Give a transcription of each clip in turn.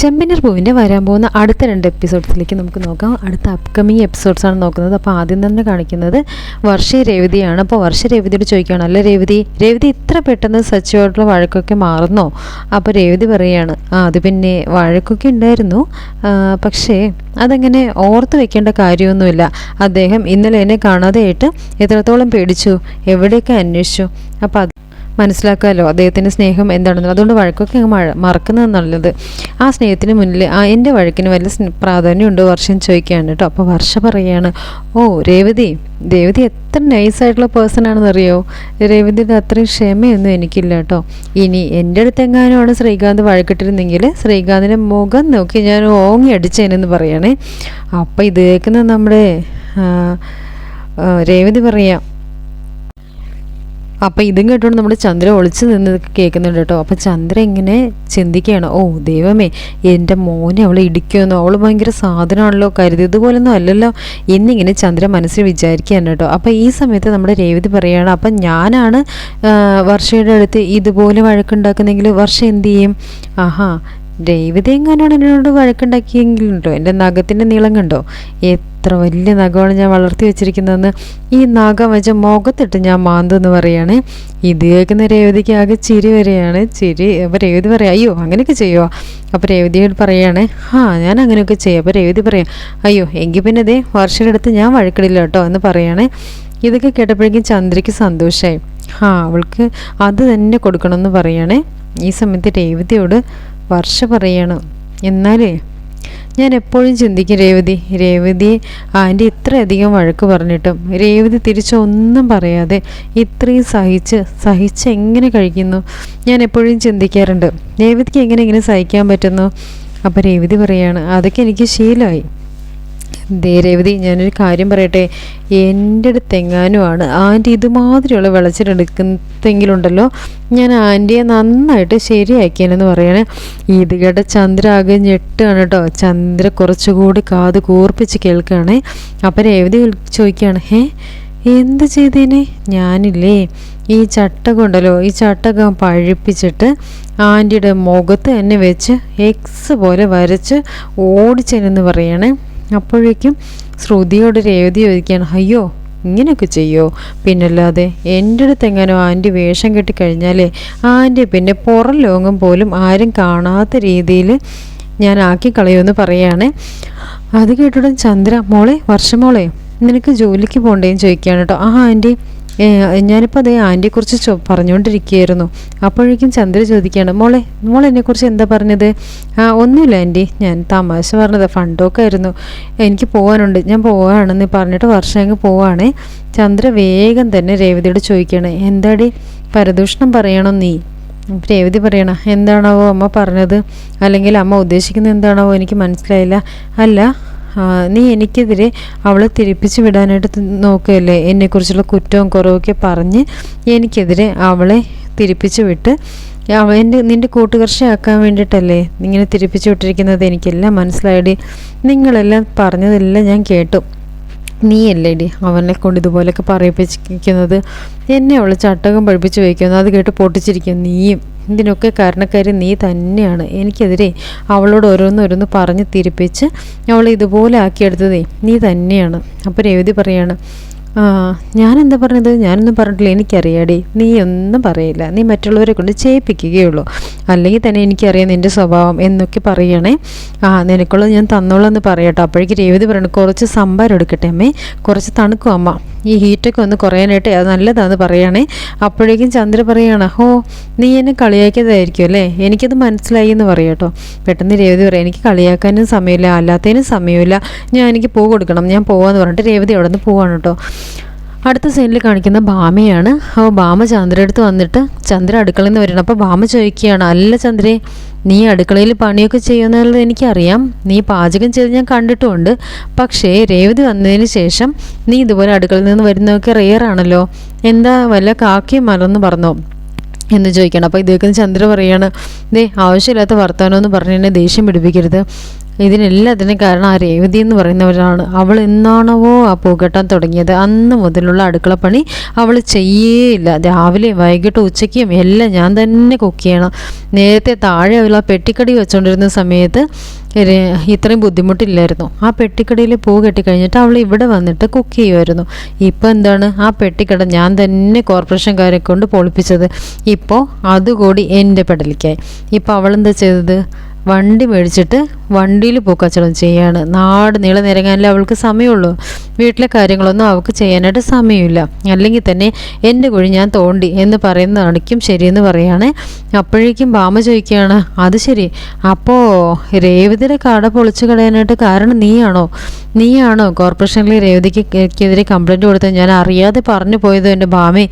ചെമ്പനീർ പൂവിന്റെ വരാൻ പോകുന്ന അടുത്ത രണ്ട് എപ്പിസോഡ്സിലേക്ക് നമുക്ക് നോക്കാം. അടുത്ത അപ്കമിങ് എപ്പിസോഡ്സാണ് നോക്കുന്നത്. അപ്പോൾ ആദ്യം തന്നെ കാണിക്കുന്നത് വർഷ രേവതിയാണ്. അപ്പോൾ വർഷ രേവതിയോട് ചോദിക്കുകയാണ് അല്ല രേവതി രേവതി ഇത്ര പെട്ടെന്ന് സച്ചുവായിട്ടുള്ള വഴക്കൊക്കെ മാറുന്നോ? അപ്പോൾ രേവതി പറയുകയാണ് ആ അത് പിന്നെ വഴക്കൊക്കെ ഉണ്ടായിരുന്നു. പക്ഷേ അതങ്ങനെ ഓർത്ത് വെക്കേണ്ട കാര്യമൊന്നുമില്ല. അദ്ദേഹം ഇന്നലെ എന്നെ കാണാതെയായിട്ട് എത്രത്തോളം പേടിച്ചു? എവിടെയൊക്കെ അന്വേഷിച്ചു? അപ്പോൾ മനസ്സിലാക്കാമല്ലോ അദ്ദേഹത്തിന്റെ സ്നേഹം എന്താണെന്ന്. അതുകൊണ്ട് വഴക്കൊക്കെ അങ്ങ് മഴ മറക്കുന്നത് നല്ലത്. ആ സ്നേഹത്തിന് മുന്നിൽ ആ എന്റെ വഴക്കിന് വലിയ പ്രാധാന്യമുണ്ട്? വർഷം ചോദിക്കുകയാണ് കേട്ടോ. അപ്പോൾ വർഷ പറയുകയാണ് ഓ രേവതി രേവതി എത്ര നൈസായിട്ടുള്ള പേഴ്സൺ ആണെന്നറിയോ? രേവതിയുടെ അത്രയും ക്ഷമയൊന്നും എനിക്കില്ല കേട്ടോ. ഇനി എന്റെ അടുത്ത് എങ്ങാനുമാണ് ശ്രീകാന്ത് വഴക്കിട്ടിരുന്നെങ്കിൽ ശ്രീകാന്തിന്റെ മുഖം നോക്കി ഞാൻ ഓങ്ങി അടിച്ചേനെന്ന് പറയണേ. അപ്പോൾ ഇത് കേൾക്കുന്ന നമ്മുടെ രേവതി പറയാം അപ്പം ഇതും കേട്ടുകൊണ്ട് നമ്മുടെ ചന്ദ്ര ഒളിച്ച് നിന്ന് കേൾക്കുന്നുണ്ട് കേട്ടോ. അപ്പം ചന്ദ്ര ഇങ്ങനെ ചിന്തിക്കുകയാണ് ഓ ദൈവമേ എന്റെ മോനെ അവൾ ഇടിക്കുമെന്നോ? അവൾ ഭയങ്കര സാധനമാണല്ലോ കരുതിയതുപോലൊന്നും അല്ലല്ലോ എന്നിങ്ങനെ ചന്ദ്ര മനസ്സിൽ വിചാരിക്കുകയാണ് കേട്ടോ. അപ്പം ഈ സമയത്ത് നമ്മുടെ രേവതി പറയുകയാണ് അപ്പം ഞാനാണ് വർഷയുടെ അടുത്ത് ഇതുപോലെ വഴക്കുണ്ടാക്കുന്നെങ്കിൽ വർഷ എന്ത് ചെയ്യും? ആഹാ രേവതി എങ്ങാനാണ് എന്നോട് വഴക്കുണ്ടാക്കിയെങ്കിലുണ്ടോ? എന്റെ നഖത്തിന്റെ നീളം കണ്ടോ? എത്ര വലിയ നഖമാണ് ഞാൻ വളർത്തി വെച്ചിരിക്കുന്നതെന്ന് ഈ നഖം വെച്ച മുഖത്തിട്ട് ഞാൻ മാന്തെന്ന് പറയാണ്. ഇത് കേൾക്കുന്ന രേവതിക്ക് ആകെ ചിരി വരെയാണ്. ചിരി അപ്പോൾ രേവതി പറയാം അയ്യോ അങ്ങനെയൊക്കെ ചെയ്യുമോ അപ്പോൾ രേവതിയോട് പറയാണ് ആ ഞാൻ അങ്ങനെയൊക്കെ ചെയ്യാം. അപ്പോൾ രേവതി പറയാം അയ്യോ എങ്കിൽ പിന്നെ വർഷയുടെ അടുത്ത് ഞാൻ വഴക്കിടില്ല കേട്ടോ എന്ന് പറയാണ്. ഇതൊക്കെ കേട്ടപ്പോഴേക്കും ചന്ദ്രയ്ക്ക് സന്തോഷമായി ആ അവൾക്ക് അത് തന്നെ കൊടുക്കണമെന്ന് പറയാണ്. ഈ സമയത്ത് രേവതിയോട് വർഷ പറയണം. എന്നാലേ ഞാൻ എപ്പോഴും ചിന്തിക്കും രേവതി രേവതി ആന്റി ഇത്രയധികം വഴക്ക് പറഞ്ഞിട്ടും രേവതി തിരിച്ചൊന്നും പറയാതെ ഇത്രയും സഹിച്ച് സഹിച്ച് എങ്ങനെ കഴിക്കുന്നു? ഞാൻ എപ്പോഴും ചിന്തിക്കാറുണ്ട്. രേവതിക്ക് എങ്ങനെ ഇങ്ങനെ സഹിക്കാൻ പറ്റുന്നു? അപ്പോൾ രേവതി പറയാണ് അതൊക്കെ എനിക്ക് ശീലമായി. ദേ രേവതി ഞാനൊരു കാര്യം പറയട്ടെ. എന്റെ അടുത്ത് എങ്ങാനുമാണ് ആന്റി ഇതുമാതിരിയുള്ള വിളച്ചിട്ടെടുക്കുന്നെങ്കിലുണ്ടല്ലോ. ഞാൻ ആന്റിയെ നന്നായിട്ട് ശരിയാക്കിയെന്ന് പറയണേ. ഇത് കേട്ട ചന്ദ്ര ആകെ ഞെട്ടാണ് കേട്ടോ. ചന്ദ്ര കുറച്ചുകൂടി കാത് കൂർപ്പിച്ച് കേൾക്കുകയാണേ. അപ്പം രേവതി ചോദിക്കുകയാണ് ഹേ എന്ത് ചെയ്തേനെ? ഞാനില്ലേ ഈ ചട്ട കൊണ്ടല്ലോ ഈ ചട്ടകം പഴിപ്പിച്ചിട്ട് ആന്റിയുടെ മുഖത്ത് തന്നെ വെച്ച് എക്സ് പോലെ വരച്ച് ഓടിച്ചെന്ന് പറയണേ. അപ്പോഴേക്കും ശ്രുതിയോട് രേവതി ചോദിക്കുകയാണ് അയ്യോ ഇങ്ങനെയൊക്കെ ചെയ്യോ? പിന്നല്ലാതെ എന്റെ അടുത്ത് എങ്ങനെ ആന്റി വേഷം കെട്ടി കഴിഞ്ഞാലേ ആന്റി പിന്നെ പുറം ലോകം പോലും ആരും കാണാത്ത രീതിയിൽ ഞാൻ ആക്കി കളയുമെന്ന് പറയുകയാണ് അത് കേട്ടിട്ടും ചന്ദ്ര മോളെ വർഷമോളെ നിനക്ക് ജോലിക്ക് പോകണ്ടേന്ന് ചോദിക്കുകയാണ് കേട്ടോ ആ ആന്റി ഞാനിപ്പോൾ അതേ ആന്റിയെക്കുറിച്ച് ചോ പറഞ്ഞുകൊണ്ടിരിക്കുകയായിരുന്നു അപ്പോഴേക്കും ചന്ദ്ര ചോദിക്കുകയാണ് മോളെ മോൾ എന്നെക്കുറിച്ച് എന്താ പറഞ്ഞത്? ആ ഒന്നുമില്ല ആന്റി ഞാൻ തമാശ പറഞ്ഞത്. ഫണ്ടൊക്കെ ആയിരുന്നു. എനിക്ക് പോകാനുണ്ട് ഞാൻ പോവാണെന്ന് പറഞ്ഞിട്ട് വർഷം അങ്ങ് പോവാണേ. ചന്ദ്ര വേഗം തന്നെ രേവതിയോട് ചോദിക്കുകയാണ് എന്താടി? പരദൂഷണം പറയണോ നീ? രേവതി പറയണ എന്താണാവോ അമ്മ പറഞ്ഞത്? അല്ലെങ്കിൽ അമ്മ ഉദ്ദേശിക്കുന്നത് എന്താണാവോ? എനിക്ക് മനസ്സിലായില്ല. അല്ല നീ എനിക്കെതിരെ അവളെ തിരിപ്പിച്ചു വിടാനായിട്ട് നോക്കുകയല്ലേ? എന്നെക്കുറിച്ചുള്ള കുറ്റവും കുറവൊക്കെ പറഞ്ഞ് എനിക്കെതിരെ അവളെ തിരിപ്പിച്ചു വിട്ട് എന്റെ നിന്റെ കൂട്ടുകർഷയാക്കാൻ വേണ്ടിയിട്ടല്ലേ ഇങ്ങനെ തിരിപ്പിച്ചു വിട്ടിരിക്കുന്നത്? എനിക്കെല്ലാം മനസ്സിലായടി. നിങ്ങളെല്ലാം പറഞ്ഞതെല്ലാം ഞാൻ കേട്ടു. നീയല്ലേടി അവനെ കൊണ്ട് ഇതുപോലെയൊക്കെ പറയിപ്പിച്ചിരിക്കുന്നത്? എന്നെ അവൾ ചട്ടകം പഠിപ്പിച്ച് വയ്ക്കുന്നു. അത് കേട്ട് പൊട്ടിച്ചിരിക്കുന്നു. നീയും. ഇതിനൊക്കെ കാരണക്കാരി നീ തന്നെയാണ്? എനിക്കെതിരെ അവളോട് ഓരോന്നോരോന്ന് പറഞ്ഞ് തിരിപ്പിച്ച് അവൾ ഇതുപോലെ ആക്കിയെടുത്തതേ നീ തന്നെയാണ്. അപ്പോൾ രേവതി പറയാണ് ഞാനെന്താ പറഞ്ഞത്? ഞാനൊന്നും പറഞ്ഞിട്ടില്ല. എനിക്കറിയാടി. നീ ഒന്നും പറയില്ല. നീ മറ്റുള്ളവരെ കൊണ്ട് ചെയ്യിപ്പിക്കുകയുള്ളൂ. അല്ലെങ്കിൽ തന്നെ എനിക്കറിയാം നിന്റെ സ്വഭാവം എന്നൊക്കെ പറയണേ. ആ നിനക്കുള്ളത് ഞാൻ തന്നോളെന്ന് പറയട്ടോ. അപ്പോഴേക്ക് രേവതി പറയണം കുറച്ച് സംഭാരം എടുക്കട്ടെ അമ്മേ. കുറച്ച് തണുക്കും അമ്മ. ഈ ഹീറ്റൊക്കെ ഒന്ന് കുറയാനായിട്ട് അത് നല്ലതാണെന്ന് പറയുകയാണേ അപ്പോഴേക്കും ചന്ദ്ര പറയാണ് ഹോ നീ എന്നെ കളിയാക്കിയതായിരിക്കും അല്ലേ? എനിക്കത് മനസ്സിലായി എന്ന് പറയാട്ടോ പെട്ടെന്ന് രേവതി പറയാം എനിക്ക് കളിയാക്കാനും സമയമില്ല അല്ലാത്തതിനും സമയമില്ല. ഞാൻ എനിക്ക് പൂ കൊടുക്കണം ഞാൻ പോവാന്ന് പറഞ്ഞിട്ട് രേവതി അവിടെ നിന്ന് പോവാണ് കേട്ടോ. അടുത്ത സീനിൽ കാണിക്കുന്ന ഭാമയാണ്. അപ്പോൾ ഭാമ ചന്ദ്ര അടുത്ത് വന്നിട്ട് ചന്ദ്ര അടുക്കളയിൽ നിന്ന് വരണം അപ്പോൾ ഭാമ ചോദിക്കുകയാണ് അല്ല ചന്ദ്രേ നീ അടുക്കളയിൽ പണിയൊക്കെ ചെയ്യുമെന്നുള്ളത് എനിക്കറിയാം. നീ പാചകം ചെയ്ത് ഞാൻ കണ്ടിട്ടുമുണ്ട് പക്ഷേ രേവതി വന്നതിന് ശേഷം നീ ഇതുപോലെ അടുക്കളയിൽ നിന്ന് വരുന്നതൊക്കെ റെയർ ആണല്ലോ. എന്താ വല്ല കാക്കയും മറന്നു പറഞ്ഞോ? എന്ന് ചോദിക്കണം. അപ്പോൾ ഇദ്ദേഹത്തിന് ചന്ദ്ര പറയാണ് ദേ ആവശ്യമില്ലാത്ത വർത്തമാനം എന്ന് പറഞ്ഞ് എന്നെ ദേഷ്യം പിടിപ്പിക്കരുത്. ഇതിനെല്ലാത്തിനും കാരണം ആ രേവതി എന്ന് പറയുന്നവരാണ്. അവൾ എന്നാണവോ ആ പുകട്ടാൻ തുടങ്ങിയത്. അന്ന് മുതലുള്ള അടുക്കളപ്പണി അവൾ ചെയ്യേയില്ല. രാവിലെ വൈകിട്ട് ഉച്ചയ്ക്കും എല്ലാം ഞാൻ തന്നെ കുക്ക് ചെയ്യണം. നേരത്തെ താഴെ അവൾ ആ പെട്ടിക്കടി വെച്ചുകൊണ്ടിരുന്ന സമയത്ത് ഇത്രയും ബുദ്ധിമുട്ടില്ലായിരുന്നു. ആ പെട്ടിക്കടയിൽ പൂ കെട്ടിക്കഴിഞ്ഞിട്ട് അവൾ ഇവിടെ വന്നിട്ട് കുക്ക് ചെയ്യുമായിരുന്നു. ഇപ്പോൾ എന്താണ്? ആ പെട്ടിക്കട ഞാൻ തന്നെ കോർപ്പറേഷൻകാരെ കൊണ്ട് പൊളിപ്പിച്ചത്. ഇപ്പോൾ അതുകൂടി എന്റെ പെടലിക്കായി. ഇപ്പോൾ അവൾ എന്താ ചെയ്തത്? വണ്ടി മേടിച്ചിട്ട് വണ്ടിയിൽ പൂക്കച്ചവടം ചെയ്യാണ്. നാട് നീളെ നിരങ്ങാനല്ലേ അവൾക്ക് സമയമുള്ളൂ. വീട്ടിലെ കാര്യങ്ങളൊന്നും അവൾക്ക് ചെയ്യാനായിട്ട് സമയമില്ല. അല്ലെങ്കിൽ തന്നെ എന്റെ കുഴി ഞാൻ തോണ്ടി എന്ന് പറയുന്നതാണിക്കും ശരിയെന്ന് പറയുകയാണ് അപ്പോഴേക്കും ബാമ ചോദിക്കുകയാണ് അത് ശരി. അപ്പോൾ രേവതിയുടെ കട പൊളിച്ചു കളയാനായിട്ട് കാരണം നീയാണോ? നീയാണോ? കോർപ്പറേഷനിലെ രേവതിക്ക് എതിരെ കംപ്ലൈന്റ് കൊടുത്തത്. ഞാൻ അറിയാതെ പറഞ്ഞു പോയത് എന്റെ ബാമേ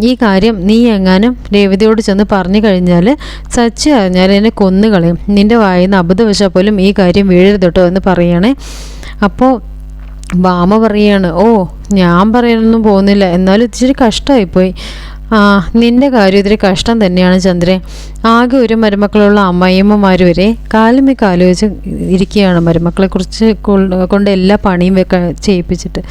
ഈ കാര്യം നീ എങ്ങാനും രേവതിയോട് ചെന്ന് പറഞ്ഞു കഴിഞ്ഞാൽ സച്ചി അറിഞ്ഞാൽ എന്നെ കൊന്നുകളയും നിന്റെ വായിന്ന് അബദ്ധവശാൽ പോലും ഈ കാര്യം വീഴരുത് കേട്ടോ എന്ന് പറയണേ. അപ്പോൾ ബാമ പറയാണ് ഓ ഞാൻ പറയാനൊന്നും പോകുന്നില്ല. എന്നാലും ഇച്ചിരി കഷ്ടമായിപ്പോയി ആ നിന്റെ കാര്യം ഇത്തിരി കഷ്ടം തന്നെയാണ് ചന്ദ്രൻ ആകെ ഒരു മരുമക്കളുള്ള അമ്മയമ്മമാർ വരെ കാലുമേ ആലോചിച്ച് ഇരിക്കുകയാണ് മരുമക്കളെക്കുറിച്ച് കൊണ്ട് എല്ലാ പണിയും വെക്കാൻ ചെയ്യിപ്പിച്ചിട്ട്.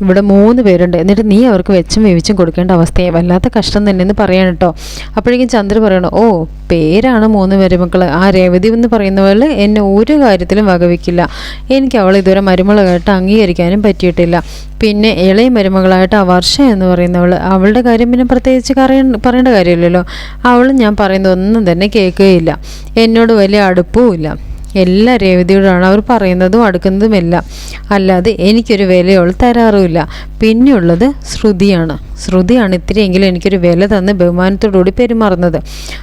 ഇവിടെ മൂന്ന് പേരുണ്ട്. എന്നിട്ട് നീ അവർക്ക് വെച്ചും വേവിച്ചും കൊടുക്കേണ്ട അവസ്ഥയെ. വല്ലാത്ത കഷ്ടം തന്നെ എന്ന് പറയാണ് കേട്ടോ അപ്പോഴേക്കും ചന്ദ്ര പറയണം ഓ പേരാണ് മൂന്ന് മരുമക്കൾ ആ രേവതി എന്ന് പറയുന്ന പോലെ എന്നെ ഒരു കാര്യത്തിലും വകവയ്ക്കില്ല എനിക്ക് അവൾ ഇതുവരെ മരുമകളായിട്ട് അംഗീകരിക്കാനും പറ്റിയിട്ടില്ല. പിന്നെ ഇളയ മരുമകളായിട്ട് ആ വർഷ എന്ന് പറയുന്നവൾ അവളുടെ കാര്യം പിന്നെ പ്രത്യേകിച്ച് പറയ- പറയേണ്ട കാര്യമില്ലല്ലോ. അവൾ ഞാൻ പറയുന്നതൊന്നും തന്നെ കേൾക്കുകയില്ല. എന്നോട് വലിയ അടുപ്പവുമില്ല എല്ലാ രേവതിയോടാണ് അവർ പറയുന്നതും അടുക്കുന്നതുമെല്ലാം അല്ലാതെ എനിക്കൊരു വിലയോൾ തരാറുമില്ല. പിന്നെയുള്ളത് ശ്രുതിയാണ്. ശ്രുതിയാണ് ഇത്തിരിയെങ്കിലും എനിക്കൊരു വില തന്ന് ബഹുമാനത്തോടുകൂടി പെരുമാറുന്നത്.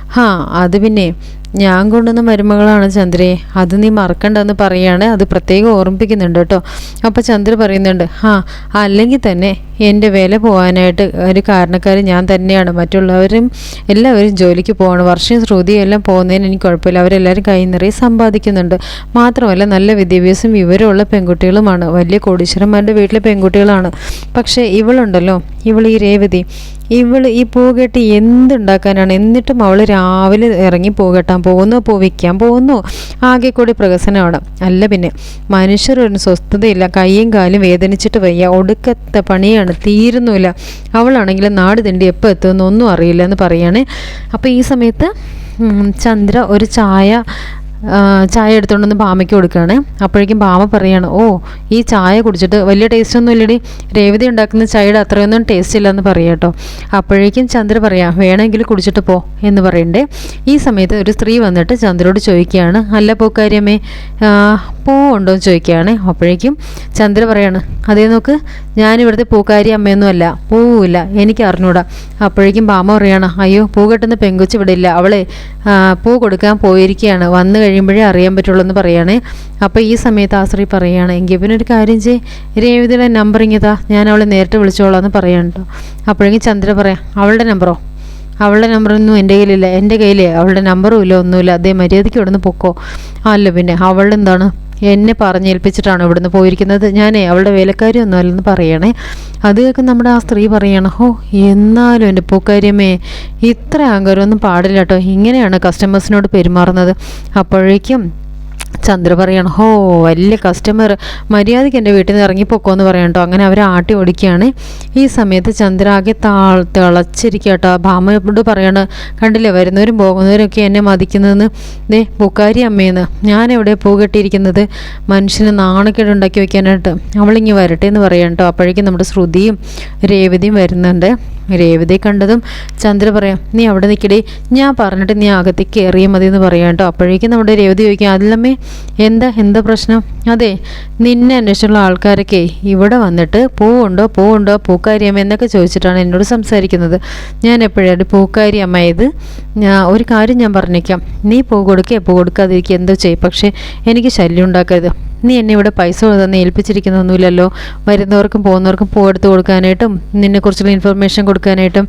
ഹാ അത് പിന്നെ ഞാൻ കൊണ്ടുവന്ന മരുമകളാണ് ചന്ദ്രയെ അത് നീ മറക്കണ്ടെന്ന് പറയാണ്. അത് പ്രത്യേകം ഓർമ്മിപ്പിക്കുന്നുണ്ട് കേട്ടോ. അപ്പോൾ ചന്ദ്ര പറയുന്നുണ്ട് ഹാ അല്ലെങ്കിൽ തന്നെ എന്റെ വില പോകാനായിട്ട് ഒരു കാരണക്കാരൻ ഞാൻ തന്നെയാണ്. മറ്റുള്ളവരും എല്ലാവരും ജോലിക്ക് പോകണം. വർഷം ശ്രുതിയും എല്ലാം പോകുന്നതിന് എനിക്ക് കുഴപ്പമില്ല. അവരെല്ലാവരും കൈ നിറയെ സമ്പാദിക്കുന്നുണ്ട്. മാത്രമല്ല നല്ല വിദ്യാഭ്യാസം വിവരമുള്ള പെൺകുട്ടികളുമാണ്. വലിയ കോടീശ്വരന്മാരുടെ വീട്ടിലെ പെൺകുട്ടികളാണ്. പക്ഷേ ഇവളുണ്ടല്ലോ. ഇവൾ ഈ രേവതി. ഇവൾ ഈ പൂ കെട്ടി എന്തുണ്ടാക്കാനാണ്? എന്നിട്ടും അവൾ രാവിലെ ഇറങ്ങി പൂ കെട്ടാൻ പോകുന്നു പൂ വിൽക്കാൻ പോകുന്നു. ആകെ കൂടി പ്രകസനമാണ് അല്ല പിന്നെ മനുഷ്യരൊരു സ്വസ്ഥതയില്ല. കൈയും കാലും വേദനിച്ചിട്ട് വയ്യ. ഒടുക്കത്തെ പണിയാണ് തീരുന്നുമില്ല. അവളാണെങ്കിൽ നാട് തിണ്ടി എപ്പോൾ എത്തുമെന്ന് ഒന്നും അറിയില്ല എന്ന് പറയാണ്. അപ്പോൾ ഈ സമയത്ത് ചന്ദ്ര ഒരു ചായ ചായ എടുത്തുകൊണ്ടൊന്ന് ബാമയ്ക്ക് കൊടുക്കുകയാണ്. അപ്പോഴേക്കും ബാമ പറയാണ് ഓ ഈ ചായ കുടിച്ചിട്ട് വലിയ ടേസ്റ്റ് ഒന്നും ഇല്ലടി. രേവതി ഉണ്ടാക്കുന്ന ചായയുടെ അത്രയൊന്നും ടേസ്റ്റ് ഇല്ലെന്ന് പറയാം കേട്ടോ. അപ്പോഴേക്കും ചന്ദ്ര പറയാം വേണമെങ്കിൽ കുടിച്ചിട്ട് പോ എന്ന് പറയണ്ടേ. ഈ സമയത്ത് ഒരു സ്ത്രീ വന്നിട്ട് ചന്ദ്രയോട് ചോദിക്കുകയാണ് അല്ല പൂക്കാര്യമേ പൂ ഉണ്ടോ എന്ന് ചോദിക്കുകയാണ്. അപ്പോഴേക്കും ചന്ദ്ര പറയാണ് അതേ നോക്ക് ഞാനിവിടുത്തെ പൂക്കാരി അമ്മയൊന്നും അല്ല. പൂവില്ല എനിക്ക് അറിഞ്ഞൂടാ. അപ്പോഴേക്കും ബാമ പറയാണ് അയ്യോ പൂ കെട്ടുന്ന പെങ്കുച്ച് ഇവിടെ ഇല്ല. അവളെ പൂ കൊടുക്കാൻ പോയിരിക്കുകയാണ്. വന്നു കഴിയുമ്പോഴേ അറിയാൻ പറ്റുള്ളൂ എന്ന് പറയുകയാണ് അപ്പോൾ ഈ സമയത്ത് ആശ്രീ പറയുകയാണ് എങ്കിൽ പിന്നെ ഒരു കാര്യം ചെയ്യ്. രേവതിയുടെ നമ്പർ ഇങ്ങതാ ഞാൻ അവളെ നേരിട്ട് വിളിച്ചോളാം എന്ന് പറയാൻ കേട്ടോ അപ്പോഴെങ്കിൽ ചന്ദ്ര പറയാം അവളുടെ നമ്പറോ അവളുടെ നമ്പറൊന്നും എന്റെ കയ്യിലില്ല. എന്റെ കയ്യിലേ അവളുടെ നമ്പറും ഇല്ല ഒന്നുമില്ല. അതേ മര്യാദയ്ക്ക് ഇവിടെ നിന്ന് പൊക്കോ. അല്ല പിന്നെ അവളുടെ എന്താണ് എന്നെ പറഞ്ഞേൽപ്പിച്ചിട്ടാണ് ഇവിടുന്ന് പോയിരിക്കുന്നത്. ഞാനേ അവളുടെ വേലക്കാരി ഒന്നും അല്ലെന്ന് പറയണേ. അത് കേൾക്കുന്ന നമ്മുടെ ആ സ്ത്രീ പറയണം ഓ എന്നാലും എന്റെ പൂക്കാര്യമേ ഇത്ര അഹങ്കാരമൊന്നും പാടില്ല കേട്ടോ. ഇങ്ങനെയാണ് കസ്റ്റമേഴ്സിനോട് പെരുമാറുന്നത്. അപ്പോഴേക്കും ചന്ദ്ര പറയാണ് ഹോ വലിയ കസ്റ്റമർ മര്യാദയ്ക്ക് എന്റെ വീട്ടിൽ നിന്ന് ഇറങ്ങിപ്പോക്കോ എന്ന് പറയാം കേട്ടോ. അങ്ങനെ അവർ ആട്ടി ഓടിക്കുകയാണ്. ഈ സമയത്ത് ചന്ദ്ര ആകെ താ തിളച്ചിരിക്കുക കേട്ടോ. ഭാമയോട് പറയാണ് കണ്ടില്ലേ വരുന്നവരും പോകുന്നവരും ഒക്കെ എന്നെ മതിക്കുന്നതെന്ന്. ദേ പൂക്കാരി അമ്മയെന്ന് ഞാൻ എവിടെ പൂ കെട്ടിയിരിക്കുന്നത്? മനുഷ്യന് നാണക്കേട് ഉണ്ടാക്കി വെക്കാനായിട്ട് അവളിങ്ങി വരട്ടെ എന്ന് പറയാം കേട്ടോ. അപ്പോഴേക്കും നമ്മുടെ ശ്രുതിയും രേവതിയും വരുന്നുണ്ട്. രേവതി കണ്ടതും ചന്ദ്ര പറയാം നീ അവിടെ നിൽക്കടി ഞാൻ പറഞ്ഞിട്ട് നീ അകത്തേക്ക് കയറിയാൽ മതി എന്ന് പറയാം കേട്ടോ. അപ്പോഴേക്കും നമ്മുടെ രേവതി ചോദിക്കും അതിലമ്മേ എന്താ എന്താ പ്രശ്നം? അതെ നിന്നെ അന്വേഷിച്ചുള്ള ആൾക്കാരൊക്കെ ഇവിടെ വന്നിട്ട് പൂവുണ്ടോ പൂവുണ്ടോ പൂക്കാരി അമ്മ എന്നൊക്കെ ചോദിച്ചിട്ടാണ് എന്നോട് സംസാരിക്കുന്നത്. ഞാൻ എപ്പോഴാണ് പൂക്കാരി അമ്മ ഇത് ഒരു കാര്യം ഞാൻ പറഞ്ഞേക്കാം. നീ പൂ കൊടുക്കുക പൂ കൊടുക്കാതിരിക്കുക എന്തോ ചെയ്യും. പക്ഷേ എനിക്ക് ശല്യം ഉണ്ടാക്കരുത്. നീ എന്നെ ഇവിടെ പൈസ തന്നെ ഏൽപ്പിച്ചിരിക്കുന്നൊന്നുമില്ലല്ലോ. വരുന്നവർക്കും പോകുന്നവർക്കും പൂ എടുത്ത് കൊടുക്കാനായിട്ടും നിന്നെക്കുറിച്ചുള്ള ഇൻഫർമേഷൻ കൊടുക്കാനായിട്ടും.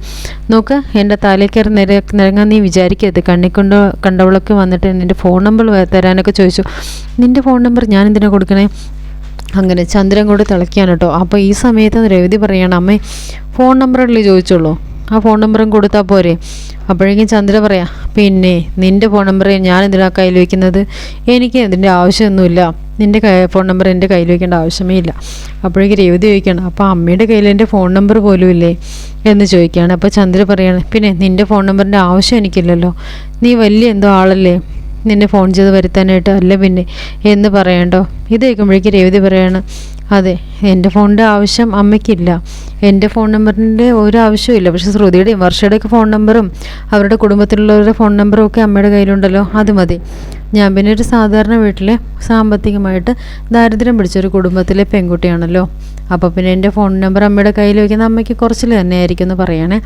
നോക്ക് എന്റെ തലേക്കറി നിര നിരങ്ങാൻ നീ വിചാരിക്കരുത്. കണ്ണിക്കൊണ്ട് കണ്ടവളൊക്കെ വന്നിട്ട് നിന്റെ ഫോൺ നമ്പർ തരാനൊക്കെ ചോദിച്ചു. നിന്റെ ഫോൺ നമ്പർ ഞാൻ എന്തിനാ കൊടുക്കണേ? അങ്ങനെ ചന്ദ്രൻ കൂടെ തിളയ്ക്കാൻ കേട്ടോ. അപ്പോൾ ഈ സമയത്ത് രവതി പറയണം അമ്മേ ഫോൺ നമ്പറല്ലേ ചോദിച്ചുള്ളൂ? ആ ഫോൺ നമ്പറും കൊടുത്താൽ പോരെ. അപ്പോഴേക്കും ചന്ദ്ര പറയാ പിന്നെ നിന്റെ ഫോൺ നമ്പർ ഞാൻ എന്തിനാ കയ്യിൽ വയ്ക്കുന്നത് എനിക്ക് അതിന്റെ ആവശ്യമൊന്നുമില്ല. നിന്റെ ഫോൺ നമ്പർ എന്റെ കയ്യിൽ വയ്ക്കേണ്ട ആവശ്യമേ ഇല്ല. അപ്പോഴേക്കും രേവതി ചോദിക്കണം അപ്പോൾ അമ്മയുടെ കയ്യിൽ എന്റെ ഫോൺ നമ്പർ പോലും ഇല്ലേ? എന്ന് ചോദിക്കുകയാണ് അപ്പോൾ ചന്ദ്ര പറയാണ് പിന്നെ നിന്റെ ഫോൺ നമ്പറിന്റെ ആവശ്യം എനിക്കില്ലല്ലോ. നീ വലിയ എന്തോ ആളല്ലേ? നിന്നെ ഫോൺ ചെയ്ത് വരുത്താനായിട്ട് അല്ല പിന്നെ. എന്ന് പറയണ്ടോ? ഇത് കേൾക്കുമ്പോഴേക്കും രേവതി പറയാണ് അതെ എന്റെ ഫോണിന്റെ ആവശ്യം അമ്മയ്ക്കില്ല. എന്റെ ഫോൺ നമ്പറിന്റെ ഒരു ആവശ്യമില്ല പക്ഷെ ശ്രുതിയുടെയും വർഷയുടെയൊക്കെ ഫോൺ നമ്പറും അവരുടെ കുടുംബത്തിലുള്ളവരുടെ ഫോൺ നമ്പറും ഒക്കെ അമ്മയുടെ കയ്യിലുണ്ടല്ലോ അത് മതി. ഞാൻ പിന്നെ ഒരു സാധാരണ വീട്ടിലെ സാമ്പത്തികമായിട്ട് ദാരിദ്ര്യം പിടിച്ചൊരു കുടുംബത്തിലെ പെൺകുട്ടിയാണല്ലോ. അപ്പോൾ പിന്നെ എന്റെ ഫോൺ നമ്പർ അമ്മയുടെ കയ്യിൽ വയ്ക്കുന്ന അമ്മയ്ക്ക് കുറച്ചിൽ തന്നെ ആയിരിക്കും എന്ന് പറയണേ.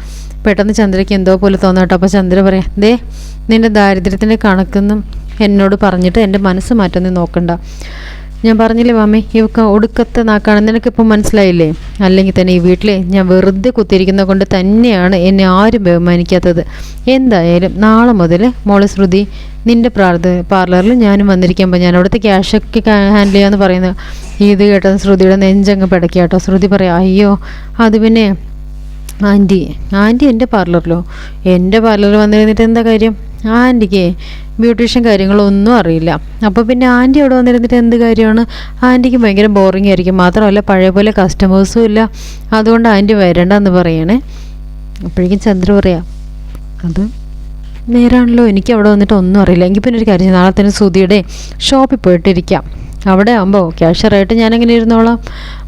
പെട്ടെന്ന് ചന്ദ്രയ്ക്ക് എന്തോ പോലെ തോന്നട്ടോ. അപ്പോൾ ചന്ദ്ര പറയാം ദേ നിന്റെ ദാരിദ്ര്യത്തിന്റെ കണക്കെന്നും എന്നോട് പറഞ്ഞിട്ട് എന്റെ മനസ്സ് മാറ്റം നീ നോക്കണ്ട. ഞാൻ പറഞ്ഞില്ലേ മാമി ഇവക്ക് ഒടുക്കത്തെ നാക്കാണ്. നിനക്കിപ്പോൾ മനസ്സിലായില്ലേ? അല്ലെങ്കിൽ തന്നെ ഈ വീട്ടിലെ ഞാൻ വെറുതെ കുത്തിയിരിക്കുന്ന കൊണ്ട് തന്നെയാണ് എന്നെ ആരും ബഹുമാനിക്കാത്തത്. എന്തായാലും നാളെ മുതൽ മോളെ ശ്രുതി നിന്റെ പ്രാർത്ഥ പാർലറിൽ ഞാനും വന്നിരിക്കുമ്പോൾ ഞാൻ അവിടുത്തെ ക്യാഷൊക്കെ ഹാൻഡിൽ ചെയ്യാമെന്ന് പറയുന്നത്. ഇത് കേട്ടത് ശ്രുതിയുടെ നെഞ്ചങ്ങ് പിടയ്ക്കുക കേട്ടോ ശ്രുതി പറയാം അയ്യോ അത് പിന്നെ ആന്റി ആന്റി എന്റെ പാർലറിലോ? എന്റെ പാർലറിൽ വന്നിരുന്നിട്ട് എന്താ കാര്യം? ആന്റിക്ക് ബ്യൂട്ടീഷ്യൻ കാര്യങ്ങളൊന്നും അറിയില്ല. അപ്പോൾ പിന്നെ ആന്റി അവിടെ വന്നിരുന്നിട്ട് എന്ത് കാര്യമാണ്? ആന്റിക്ക് ഭയങ്കര ബോറിംഗ് ആയിരിക്കും. മാത്രമല്ല പഴയ പോലെ കസ്റ്റമേഴ്സും ഇല്ല. അതുകൊണ്ട് ആന്റി വരണ്ടെന്ന് പറയണേ. അപ്പോഴേക്കും ചന്ദ്ര പറയാം അത് നേരാണല്ലോ. എനിക്ക് അവിടെ വന്നിട്ട് ഒന്നും അറിയില്ല. എങ്കിൽ പിന്നെ ഒരു കാര്യം നാളെ തന്നെ സുധിയുടെ ഷോപ്പിൽ പോയിട്ടിരിക്കാം. അവിടെ ആകുമ്പോൾ ക്യാഷറായിട്ട് ഞാനെങ്ങനെ ഇരുന്നോളാം?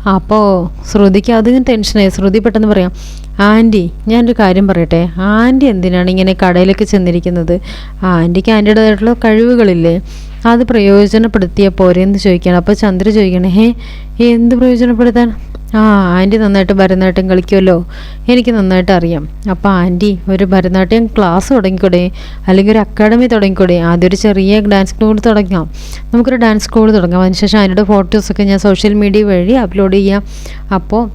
അപ്പോൾ ശ്രുതിക്ക് അധികം ടെൻഷനായി ശ്രുതി പെട്ടെന്ന് പറയാം ആന്റി ഞാനൊരു കാര്യം പറയട്ടെ. ആന്റി എന്തിനാണ് ഇങ്ങനെ കടയിലേക്ക് ചെന്നിരിക്കുന്നത്? ആന്റിക്ക് ആന്റിയുടേതായിട്ടുള്ള കഴിവുകളില്ലേ. അത് പ്രയോജനപ്പെടുത്തിയ പോരെ എന്ന് ചോദിക്കുകയാണ്. അപ്പോൾ ചന്ദ്ര ചോദിക്കണേ ഹേ എന്ത് പ്രയോജനപ്പെടുത്താൻ? ആ ആന്റി നന്നായിട്ട് ഭരതനാട്യം കളിക്കുമല്ലോ എനിക്ക് നന്നായിട്ട് അറിയാം. അപ്പോൾ ആന്റി ഒരു ഭരതനാട്യം ക്ലാസ് തുടങ്ങിക്കൂടെ. അല്ലെങ്കിൽ ഒരു അക്കാഡമി തുടങ്ങിക്കൂടെ. ആദ്യം ഒരു ചെറിയ ഡാൻസ് സ്കൂൾ തുടങ്ങാം. നമുക്കൊരു ഡാൻസ് സ്കൂൾ തുടങ്ങാം. അതിനുശേഷം അതിന്റെ ഫോട്ടോസൊക്കെ ഞാൻ സോഷ്യൽ മീഡിയ വഴി അപ്ലോഡ് ചെയ്യാം. അപ്പോൾ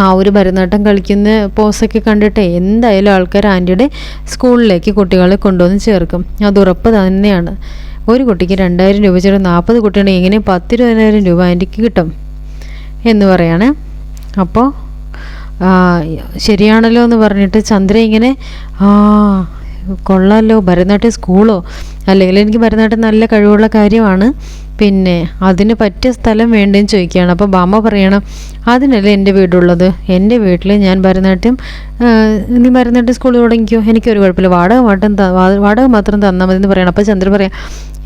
ആ ഒരു ഭരതനാട്യം കളിക്കുന്ന പോസൊക്കെ കണ്ടിട്ട് എന്തായാലും ആൾക്കാർ ആന്റിയുടെ സ്കൂളിലേക്ക് കുട്ടികളെ കൊണ്ടുവന്ന് ചേർക്കും. അത് ഉറപ്പ് തന്നെയാണ്. ഒരു കുട്ടിക്ക് രണ്ടായിരം രൂപ ചേർന്ന് നാൽപ്പത് കുട്ടികളുടെ എങ്ങനെ പത്തിരുപതിനായിരം രൂപ ആന്റിക്ക് കിട്ടും. എന്ന് പറയാണ്. അപ്പോൾ ശരിയാണല്ലോ എന്ന് പറഞ്ഞിട്ട് ചന്ദ്ര ഇങ്ങനെ ആ കൊള്ളാമല്ലോ ഭരതനാട്യം സ്കൂളോ? അല്ലെങ്കിൽ എനിക്ക് ഭരതനാട്യം നല്ല കഴിവുള്ള കാര്യമാണ്. പിന്നെ അതിന് പറ്റിയ സ്ഥലം വേണ്ടേന്ന് ചോദിക്കുകയാണ്. അപ്പോൾ ബാമ്മ പറയണം അതിനല്ലേ എന്റെ വീടുള്ളത്? എന്റെ വീട്ടിൽ ഞാൻ ഭരതനാട്യം നീ ഭരതനാട്യം സ്കൂളിൽ തുടങ്ങിക്കോ. എനിക്കൊരു കുഴപ്പമില്ല. വാടക മാത്രം വാടക മാത്രം തന്നാൽ മതി എന്ന് പറയണം. അപ്പോൾ ചന്ദ്ര പറയാം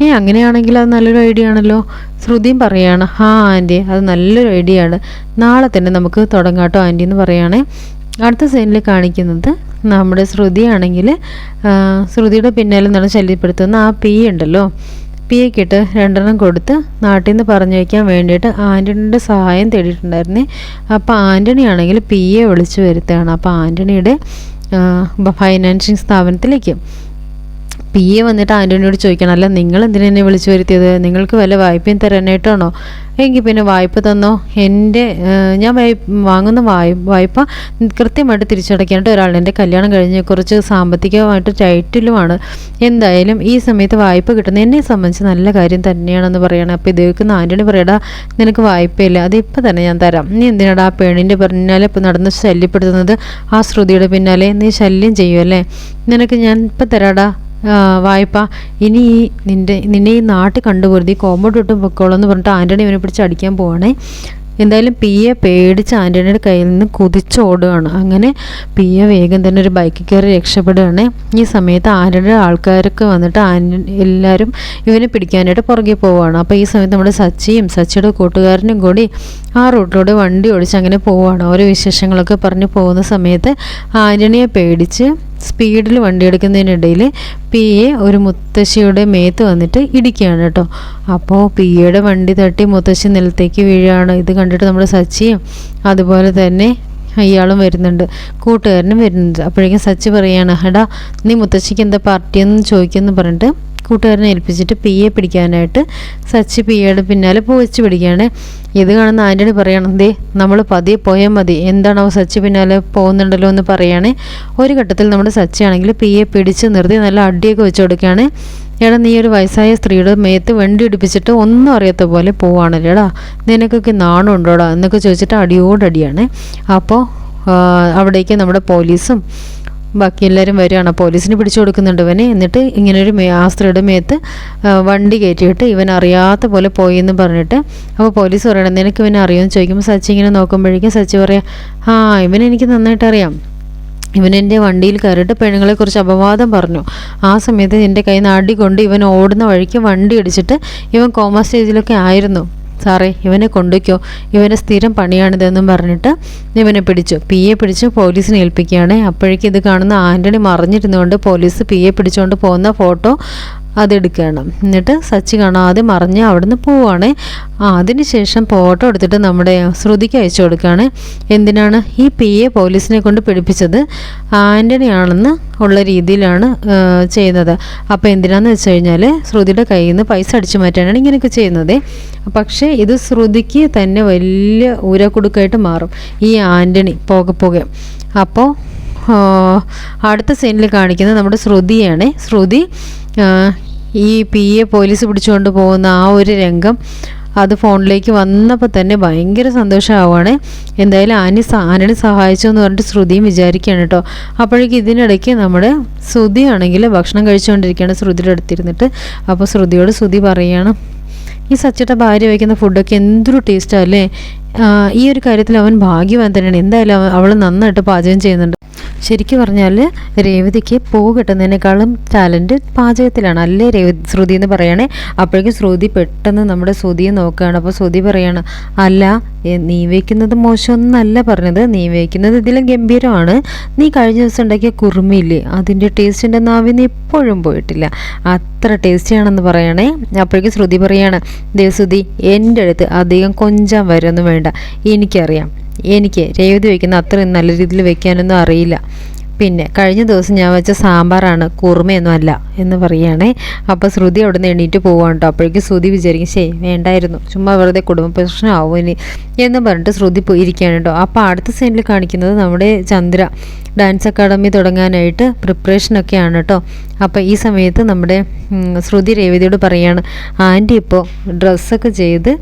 ഏ അങ്ങനെയാണെങ്കിൽ അത് നല്ലൊരു ഐഡിയ ആണല്ലോ. ശ്രുതിയും പറയാണ് ആ ആന്റി അത് നല്ലൊരു ഐഡിയ ആണ്. നാളെ തന്നെ നമുക്ക് തുടങ്ങാട്ടോ ആന്റി എന്ന് പറയുകയാണേ അടുത്ത സീനിൽ കാണിക്കുന്നത് നമ്മുടെ ശ്രുതിയാണെങ്കിൽ ശ്രുതിയുടെ പിന്നാലെ നടന്ന് ശല്യപ്പെടുത്തുന്ന ആ പി ഉണ്ടല്ലോ. പിയൊക്കെ ഇട്ട് രണ്ടെണ്ണം കൊടുത്ത് നാട്ടിൽ നിന്ന് പറഞ്ഞു വയ്ക്കാൻ വേണ്ടിയിട്ട് ആന്റണിയുടെ സഹായം തേടിയിട്ടുണ്ടായിരുന്നേ. അപ്പോൾ ആന്റണി ആണെങ്കിൽ പിയെ വിളിച്ചു വരുത്തുകയാണ്. അപ്പോൾ ആന്റണിയുടെ ഫൈനാൻഷ്യൽ സ്ഥാപനത്തിലേക്ക്. പി എ വന്നിട്ട് ആന്റണിയോട് ചോദിക്കണം. അല്ല നിങ്ങൾ എന്തിനാ എന്നെ വിളിച്ചു വരുത്തിയത്? നിങ്ങൾക്ക് വല്ല വായ്പയും തരാനായിട്ടാണോ എങ്കിൽ പിന്നെ വായ്പ തന്നോ? എന്റെ ഞാൻ വാങ്ങുന്ന വായ് വായ്പ കൃത്യമായിട്ട് തിരിച്ചടയ്ക്കാനായിട്ട് ഒരാൾ എന്റെ കല്യാണം കഴിഞ്ഞ് കുറച്ച് സാമ്പത്തികമായിട്ട് ടൈറ്റിലുമാണ്. എന്തായാലും ഈ സമയത്ത് വായ്പ കിട്ടുന്നത് എന്നെ സംബന്ധിച്ച് നല്ല കാര്യം തന്നെയാണെന്ന് പറയണം. അപ്പോൾ ഇത് കേൾക്കുന്ന ആന്റണി പറയടാ നിനക്ക് വായ്പയില്ല. അത് ഇപ്പം തന്നെ ഞാൻ തരാം. നീ എന്തിനാടാ ആ പെണ്ണിന്റെ പിന്നാലെ ഇപ്പം നടന്ന് ശല്യപ്പെടുത്തുന്നത്? ആ ശ്രുതിയുടെ പിന്നാലെ നീ ശല്യം ചെയ്യുമല്ലേ നിനക്ക് ഞാൻ ഇപ്പം തരാടാ. വായ്പ. ഇനി ഈ നിന്റെ നിന്നെ ഈ നാട്ടിൽ കണ്ടുപോരുത്. ഈ കോമ്പൗണ്ട് ഇട്ടും പൊക്കോളൂ പറഞ്ഞിട്ട് ആന്റണി ഇവനെ പിടിച്ച് അടിക്കാൻ പോവാണേ. എന്തായാലും പിയെ പേടിച്ച് ആന്റണിയുടെ കയ്യിൽ നിന്ന് കുതിച്ചോടുകയാണ് അങ്ങനെ പിയെ വേഗം തന്നെ ഒരു ബൈക്കിൽ കയറി രക്ഷപ്പെടുകയാണ്. ഈ സമയത്ത് ആന്റണിയുടെ ആൾക്കാരൊക്കെ വന്നിട്ട് ആന്റണി എല്ലാവരും ഇവനെ പിടിക്കാനായിട്ട് പുറകെ പോവുകയാണ് അപ്പോൾ ഈ സമയത്ത് നമ്മുടെ സച്ചിയും സച്ചിയുടെ കൂട്ടുകാരനും കൂടി ആ റൂട്ടിലൂടെ വണ്ടി ഓടിച്ച് അങ്ങനെ പോവുകയാണ് ഓരോ വിശേഷങ്ങളൊക്കെ പറഞ്ഞ് പോകുന്ന സമയത്ത് ആന്റണിയെ പേടിച്ച് സ്പീഡിൽ വണ്ടി എടുക്കുന്നതിനിടയിൽ പി എ ഒരു മുത്തശ്ശിയുടെ മേത്ത് വന്നിട്ട് ഇടിക്കുകയാണ് കേട്ടോ. അപ്പോൾ പി എയുടെ വണ്ടി തട്ടി മുത്തശ്ശി നിലത്തേക്ക് വീഴുകയാണ് ഇത് കണ്ടിട്ട് നമ്മുടെ സച്ചിയും അതുപോലെ തന്നെ ഇയാളും വരുന്നുണ്ട്. കൂട്ടുകാരനും വരുന്നുണ്ട്. അപ്പോഴേക്കും സച്ചി പറയാണ് എടാ നീ മുത്തശ്ശിക്ക് എന്താ പാർട്ടിയെന്ന് ചോദിക്കുമെന്ന് പറഞ്ഞിട്ട് കൂട്ടുകാരനെ ഏൽപ്പിച്ചിട്ട് പി എ പിടിക്കാനായിട്ട് സച്ചി പി എയുടെ പിന്നാലെ പോയിച്ച് പിടിക്കുകയാണ്. ഇത് കാണുന്ന ആന്റണി പറയണം ദേ നമ്മൾ പതിയെ പോയാൽ മതി. എന്താണോ സച്ചി പിന്നാലെ പോകുന്നുണ്ടല്ലോ എന്ന് പറയുകയാണ് ഒരു ഘട്ടത്തിൽ നമ്മുടെ സച്ചി ആണെങ്കിൽ പി എ പിടിച്ച് നിർത്തി നല്ല അടിയൊക്കെ വെച്ച് കൊടുക്കുകയാണ്. എടാ നീ ഒരു വയസ്സായ സ്ത്രീയുടെ മേത്ത് വണ്ടി ഇടിപ്പിച്ചിട്ട് ഒന്നും അറിയാത്ത പോലെ പോവാണല്ലേടാ നിനക്കൊക്കെ നാണുണ്ടോടാ? എന്നൊക്കെ ചോദിച്ചിട്ട് അടിയോടടിയാണ് അപ്പോൾ അവിടേക്ക് നമ്മുടെ പോലീസും ബാക്കി എല്ലാവരും വരികയാണ്. പോലീസിന് പിടിച്ചു കൊടുക്കുന്നുണ്ട് ഇവനെ. എന്നിട്ട് ഇങ്ങനൊരു മേ ആ സ്ത്രീയുടെ മേത്ത് വണ്ടി കയറ്റിയിട്ട് ഇവൻ അറിയാത്ത പോലെ പോയി എന്ന് പറഞ്ഞിട്ട് അപ്പോൾ പോലീസ് പറയണം നിനക്ക് ഇവനെ അറിയുമെന്ന് ചോദിക്കുമ്പോൾ സച്ചി ഇങ്ങനെ നോക്കുമ്പോഴേക്കും സച്ചി പറയാം ആ ഇവനെനിക്ക് നന്നായിട്ട് അറിയാം. ഇവൻ എന്റെ വണ്ടിയിൽ കയറിയിട്ട് പെണ്ണുങ്ങളെക്കുറിച്ച് അപവാദം പറഞ്ഞു. ആ സമയത്ത് എന്റെ കയ്യിൽ അടി കൊണ്ട് ഇവൻ ഓടുന്ന വഴിക്ക് വണ്ടി ഇടിച്ചിട്ട് ഇവൻ കോമ സ്റ്റേജിലൊക്കെ ആയിരുന്നു. സാറേ ഇവനെ കൊണ്ടുവയ്ക്കോ. ഇവനെ സ്ഥിരം പണിയാണിതെന്നും പറഞ്ഞിട്ട് ഇവനെ പിടിച്ചു. പി എ പിടിച്ച് പോലീസിനെ ഏൽപ്പിക്കുകയാണ്. അപ്പോഴേക്കും ഇത് കാണുന്ന ആന്റണി മറിഞ്ഞിരുന്നുകൊണ്ട് പോലീസ് പി എ പിടിച്ചുകൊണ്ട് പോകുന്ന ഫോട്ടോ അതെടുക്കുകയാണ് എന്നിട്ട് സച്ചി കാണാതെ മറിഞ്ഞ് അവിടുന്ന് പോവുകയാണ് ആ അതിനുശേഷം ഫോട്ടോ എടുത്തിട്ട് നമ്മുടെ ശ്രുതിക്ക് അയച്ചു കൊടുക്കുകയാണ്. എന്തിനാണ് ഈ പി എ പോലീസിനെ കൊണ്ട് പിടിപ്പിച്ചത്? ആന്റണി ആണെന്ന് ഉള്ള രീതിയിലാണ് ചെയ്യുന്നത്. അപ്പോൾ എന്തിനാന്ന് വെച്ച് കഴിഞ്ഞാൽ ശ്രുതിയുടെ കയ്യിൽ നിന്ന് പൈസ അടിച്ചു മാറ്റാനാണ് ഇങ്ങനെയൊക്കെ ചെയ്യുന്നത്. പക്ഷേ ഇത് ശ്രുതിക്ക് തന്നെ വലിയ ഊരക്കുടുക്കായിട്ട് മാറും. ഈ ആന്റണി പോകെ പോകെ. അപ്പോൾ അടുത്ത സീനിൽ കാണിക്കുന്നത് നമ്മുടെ ശ്രുതിയാണ്. ശ്രുതി ഈ പി എ പോലീസ് പിടിച്ചുകൊണ്ട് പോകുന്ന ആ ഒരു രംഗം അത് ഫോണിലേക്ക് വന്നപ്പോൾ തന്നെ ഭയങ്കര സന്തോഷമാവുകയാണ് എന്തായാലും ആനി ആനണി സഹായിച്ചു എന്ന് പറഞ്ഞിട്ട് ശ്രുതിയും വിചാരിക്കുകയാണ് കേട്ടോ. അപ്പോഴേക്കും ഇതിനിടയ്ക്ക് നമ്മുടെ ശ്രുതി ആണെങ്കിൽ ഭക്ഷണം കഴിച്ചുകൊണ്ടിരിക്കുകയാണ് ശ്രുതിയുടെ അടുത്തിരുന്നിട്ട്. അപ്പോൾ ശ്രുതിയോട് ശ്രുതി പറയുകയാണ് ഈ സച്ചിയുടെ ഭാര്യ വയ്ക്കുന്ന ഫുഡൊക്കെ എന്തൊരു ടേസ്റ്റാണ് അല്ലേ? ഈ ഒരു കാര്യത്തിൽ അവൻ ഭാഗ്യവാൻ തന്നെയാണ്. എന്തായാലും അവൾ നന്നായിട്ട് പാചകം ചെയ്യുന്നുണ്ട്. ശരിക്കും പറഞ്ഞാൽ രേവതിക്ക് പൂ കിട്ടുന്നതിനേക്കാളും ടാലന്റ് പാചകത്തിലാണ്. അല്ലേ രേവതി ശ്രുതി എന്ന് പറയണേ? അപ്പോഴേക്കും ശ്രുതി പെട്ടെന്ന് നമ്മുടെ ശ്രുതിയെ നോക്കുകയാണ്. അപ്പോൾ ശ്രുതി പറയാണ് അല്ല നീ വയ്ക്കുന്നത് മോശമൊന്നല്ല പറഞ്ഞത്. നീ വയ്ക്കുന്നത് ഇതിലും ഗംഭീരമാണ്. നീ കഴിഞ്ഞ ദിവസം ഉണ്ടാക്കിയ കുറുമില്ലേ അതിന്റെ ടേസ്റ്റിന്റെ നാവിന്ന് എപ്പോഴും പോയിട്ടില്ല. അത്ര ടേസ്റ്റിയാണെന്ന് പറയണേ. അപ്പോഴേക്കും ശ്രുതി പറയാണ് ദേവസുതി എന്റെ അടുത്ത് അധികം കൊഞ്ചാൻ വരൊന്നും വേണ്ട. എനിക്കറിയാം. എനിക്ക് രേവതി വയ്ക്കുന്ന അത്രയും നല്ല രീതിയിൽ വെക്കാനൊന്നും അറിയില്ല. പിന്നെ കഴിഞ്ഞ ദിവസം ഞാൻ വെച്ച സാമ്പാറാണ് കുറുമയൊന്നും അല്ല എന്ന് പറയുകയാണേ. അപ്പോൾ ശ്രുതി അവിടെ നിന്ന് എണീറ്റ് പോവാണ് കേട്ടോ. അപ്പോഴേക്കും ശ്രുതി വിചാരിക്കും ശരി വേണ്ടായിരുന്നു. ചുമ്മാ വെറുതെ കുടുംബ പ്രശ്നമാവും ഇനി. എന്ന് പറഞ്ഞിട്ട് ശ്രുതി പോയിരിക്കുകയാണ് കേട്ടോ. അപ്പോൾ അടുത്ത സീനിൽ കാണിക്കുന്നത് നമ്മുടെ ചന്ദ്ര. ഡാൻസ് അക്കാഡമി തുടങ്ങാനായിട്ട് പ്രിപ്പറേഷനൊക്കെയാണ് കേട്ടോ. അപ്പോൾ ഈ സമയത്ത് നമ്മുടെ ശ്രുതി രേവതിയോട് പറയാണ് ആന്റി ഇപ്പോൾ ഡ്രസ്സൊക്കെ ചെയ്ത്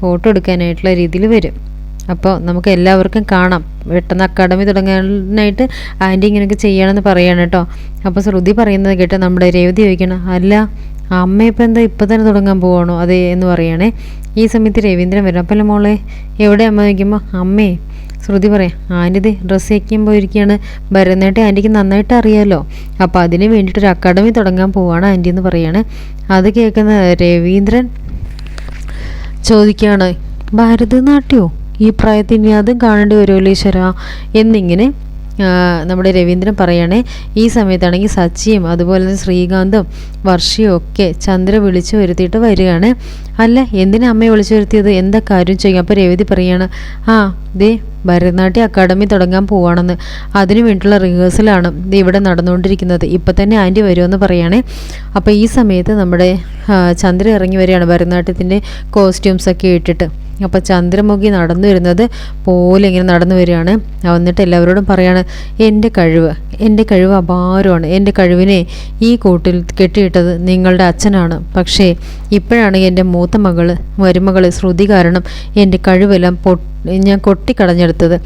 ഫോട്ടോ എടുക്കാനായിട്ടുള്ള രീതിയിൽ വരും. അപ്പോൾ നമുക്ക് എല്ലാവർക്കും കാണാം. പെട്ടെന്ന് അക്കാഡമി തുടങ്ങാനായിട്ട് ആന്റി ഇങ്ങനെയൊക്കെ ചെയ്യണമെന്ന് പറയുകയാണ് കേട്ടോ. അപ്പോൾ ശ്രുതി പറയുന്നത് കേട്ട് നമ്മുടെ രേവതി ചോദിക്കണം അല്ല അമ്മ ഇപ്പം എന്താ ഇപ്പം തന്നെ തുടങ്ങാൻ പോവാണോ? അതെ എന്ന് പറയണേ. ഈ സമയത്ത് രവീന്ദ്രൻ വരും. അപ്പം മോളെ എവിടെ? അമ്മ ചോദിക്കുമ്പോൾ അമ്മേ. ശ്രുതി പറയാം ആന്റിത് ഡ്രസ്സ് വയ്ക്കാൻ പോയിരിക്കുകയാണ്. ഭരതനാട്യം ആന്റിക്ക് നന്നായിട്ട് അറിയാമല്ലോ അപ്പോൾ അതിന് വേണ്ടിയിട്ട് ഒരു അക്കാഡമി തുടങ്ങാൻ പോവാണ് ആന്റി എന്ന് പറയാണ്. അത് കേൾക്കുന്ന രവീന്ദ്രൻ ചോദിക്കുകയാണ് ഭരതനാട്യമോ ഈ പ്രായത്തിൽ ഇനി അതും കാണേണ്ടി വരുമല്ലോ ഈശ്വര? എന്നിങ്ങനെ നമ്മുടെ രവീന്ദ്രൻ പറയണേ ഈ സമയത്താണെങ്കിൽ സച്ചിയും അതുപോലെ തന്നെ ശ്രീകാന്തും വർഷയും ഒക്കെ ചന്ദ്ര വിളിച്ചു വരുത്തിയിട്ട് വരികയാണ്. അല്ല എന്തിനാ അമ്മയെ വിളിച്ചു വരുത്തിയത്? എന്താ കാര്യം ചെയ്യും അപ്പോൾ രവതി പറയാണ് ആ ദേ ഭരതനാട്യ അക്കാഡമി തുടങ്ങാൻ പോവാണെന്ന്. അതിനു വേണ്ടിയുള്ള റിഹേഴ്സലാണ് ഇത് ഇവിടെ നടന്നുകൊണ്ടിരിക്കുന്നത്. ഇപ്പം തന്നെ ആന്റി വരുമെന്ന് പറയുകയാണേ അപ്പോൾ ഈ സമയത്ത് നമ്മുടെ ചന്ദ്ര ഇറങ്ങി വരികയാണ് ഭരതനാട്യത്തിന്റെ കോസ്റ്റ്യൂംസൊക്കെ ഇട്ടിട്ട്. അപ്പോൾ ചന്ദ്രമുഖി നടന്നു വരുന്നത് പോലെ ഇങ്ങനെ നടന്നു വരികയാണ്. വന്നിട്ട് എല്ലാവരോടും പറയാണ് എന്റെ കഴിവ് എന്റെ കഴിവ് അപാരമാണ്. എന്റെ കഴിവിനെ ഈ കൂട്ടിൽ കെട്ടിയിട്ടത് നിങ്ങളുടെ അച്ഛനാണ്. പക്ഷേ ഇപ്പോഴാണ് എന്റെ മൂത്ത മകൾ മരുമകൾ ശ്രുതി കാരണം എന്റെ കഴിവെല്ലാം പൊ ഞാൻ കൊട്ടിക്കടഞ്ഞെടുത്തത്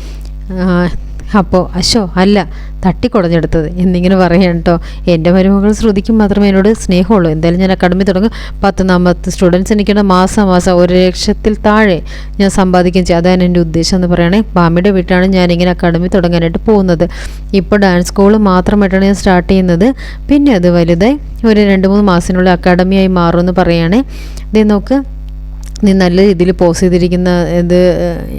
അപ്പോൾ അശോ അല്ല തട്ടിക്കുടഞ്ഞെടുത്തത്. എന്നിങ്ങനെ പറയാൻ കേട്ടോ എന്റെ മരുമകൾ ശ്രുതിക്കും മാത്രമേ എന്നോട് സ്നേഹമുള്ളൂ. എന്തായാലും ഞാൻ അക്കാഡമി തുടങ്ങും. പത്ത് നാമത്ത് സ്റ്റുഡൻസ് എനിക്കുണ്ട്. മാസം മാസം ഒരു ലക്ഷത്തിൽ താഴെ ഞാൻ സമ്പാദിക്കുകയും ചെയ്യും. അതാണ് എന്റെ ഉദ്ദേശം എന്ന് പറയുകയാണെ. ബാമിയുടെ വീട്ടിലാണ് ഞാനിങ്ങനെ അക്കാഡമി തുടങ്ങാനായിട്ട് പോകുന്നത്. ഇപ്പോൾ ഡാൻസ് സ്കൂൾ മാത്രമായിട്ടാണ് ഞാൻ സ്റ്റാർട്ട് ചെയ്യുന്നത്. പിന്നെ അത് വലുതായി ഒരു രണ്ട് മൂന്ന് മാസത്തിനുള്ളിൽ അക്കാഡമിയായി മാറുമെന്ന് പറയുകയാണെ ഇതേ നോക്ക്. നീ നല്ല രീതിയിൽ പോസ് ചെയ്തിരിക്കുന്ന ഇത്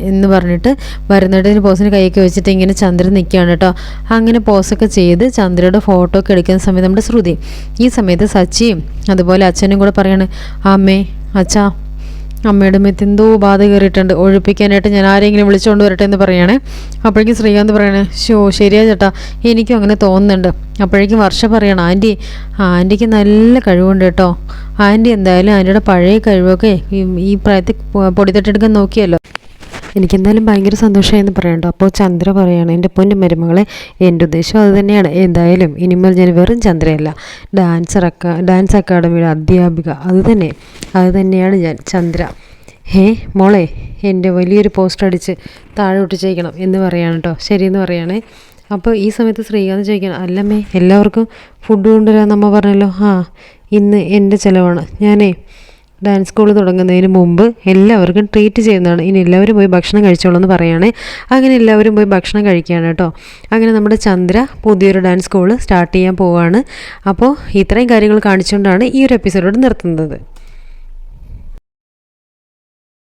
എന്ന് പറഞ്ഞിട്ട് വരുന്നിടത്തിന് പോസിന് കൈയൊക്കെ വെച്ചിട്ട് ഇങ്ങനെ ചന്ദ്രൻ നിൽക്കുകയാണ് കേട്ടോ അങ്ങനെ പോസൊക്കെ ചെയ്ത് ചന്ദ്രയുടെ ഫോട്ടോ ഒക്കെ എടുക്കുന്ന സമയത്ത് നമ്മുടെ ശ്രുതി ഈ സമയത്ത് സച്ചിയും അതുപോലെ അച്ഛനും കൂടെ പറയാണ് അമ്മേ അച്ഛാ അമ്മയുടെ മേത്ത് എന്തോ ബാധ കയറിയിട്ടുണ്ട്. ഒഴിപ്പിക്കാനായിട്ട് ഞാൻ ആരെങ്കിലും വിളിച്ചുകൊണ്ട് വരട്ടെ എന്ന് പറയണേ. അപ്പോഴേക്കും ശ്രീകാന്ത് പറയണേ ഷോ ശരിയാ ചേട്ടാ എനിക്കും അങ്ങനെ തോന്നുന്നുണ്ട്. അപ്പോഴേക്കും വർഷ പറയണം ആന്റി ആന്റിക്ക് നല്ല കഴിവുണ്ട് കേട്ടോ. ആന്റി എന്തായാലും ആന്റിയുടെ പഴയ കഴിവൊക്കെ ഈ പ്രായത്തിൽ പൊടിത്തട്ടെടുക്കാൻ നോക്കിയല്ലോ. എനിക്കെന്തായാലും ഭയങ്കര സന്തോഷമായെന്ന് പറയണ്ടോ അപ്പോൾ ചന്ദ്ര പറയാണ് എന്റെ പൊന്നു മരുമകളെ എന്റെ ഉദ്ദേശം അത് തന്നെയാണ്. എന്തായാലും ഇനിമേൽ ഞാൻ വെറും ചന്ദ്രയല്ല ഡാൻസർ അക്ക ഡാൻസ് അക്കാഡമിയുടെ അധ്യാപിക. അത് തന്നെ അത് തന്നെയാണ് ഞാൻ ചന്ദ്ര. ഹേ മോളെ എന്റെ വലിയൊരു പോസ്റ്റർ അടിച്ച് താഴെ ഒട്ടിച്ചേക്കണം എന്ന് പറയാണ് കേട്ടോ ശരിയെന്ന് പറയുകയാണേ അപ്പോൾ ഈ സമയത്ത് ശ്രീകാന്ത് ചോദിക്കണം അല്ലമ്മേ എല്ലാവർക്കും ഫുഡ് കൊണ്ടുവരാമെന്ന് നമ്മ പറഞ്ഞല്ലോ. ആ ഇന്ന് എന്റെ ചിലവാണ്. ഞാനേ ഡാൻസ് സ്കൂൾ തുടങ്ങുന്നതിന് മുമ്പ് എല്ലാവർക്കും ട്രീറ്റ് ചെയ്യുന്നതാണ്. ഇനി എല്ലാവരും പോയി ഭക്ഷണം കഴിച്ചോളൂ എന്ന് പറയുകയാണേ അങ്ങനെ എല്ലാവരും പോയി ഭക്ഷണം കഴിക്കുകയാണ് കേട്ടോ. അങ്ങനെ നമ്മുടെ ചന്ദ്ര പുതിയൊരു ഡാൻസ് സ്കൂൾ സ്റ്റാർട്ട് ചെയ്യാൻ പോവുകയാണ് അപ്പോൾ ഇത്രയും കാര്യങ്ങൾ കാണിച്ചുകൊണ്ടാണ് ഈ ഒരു എപ്പിസോഡ് നിർത്തുന്നത്.